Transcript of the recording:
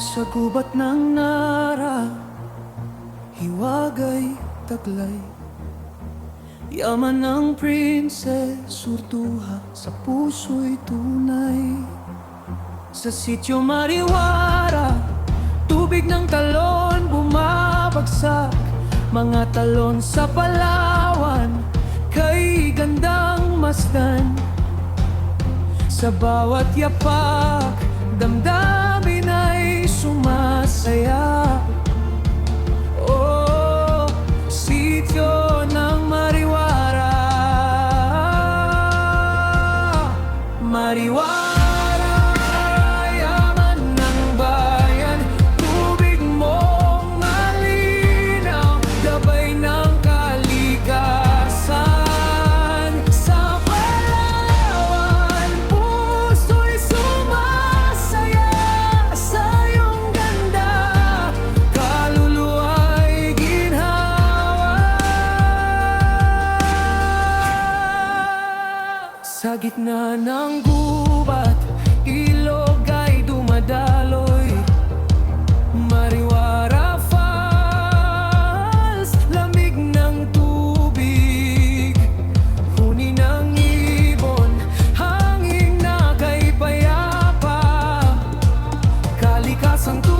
Sa gubat ng nara Hiwagay taglay. Yaman ng princess Surtuha sa puso'y tunay. Sa sityo mariwara Tubig ng talon bumabagsak. Mga talon sa Palawan Kay gandang masdan. Sa bawat yapak Damdamin ay sumasaya Oh, sityo ng Mariwara Mariwara, gitna ng gubat Ilog ay dumadaloy. Mariwara Falls Lamig ng tubig. Huni ng ibon Hangin na kay payapa. Kalikasan tubig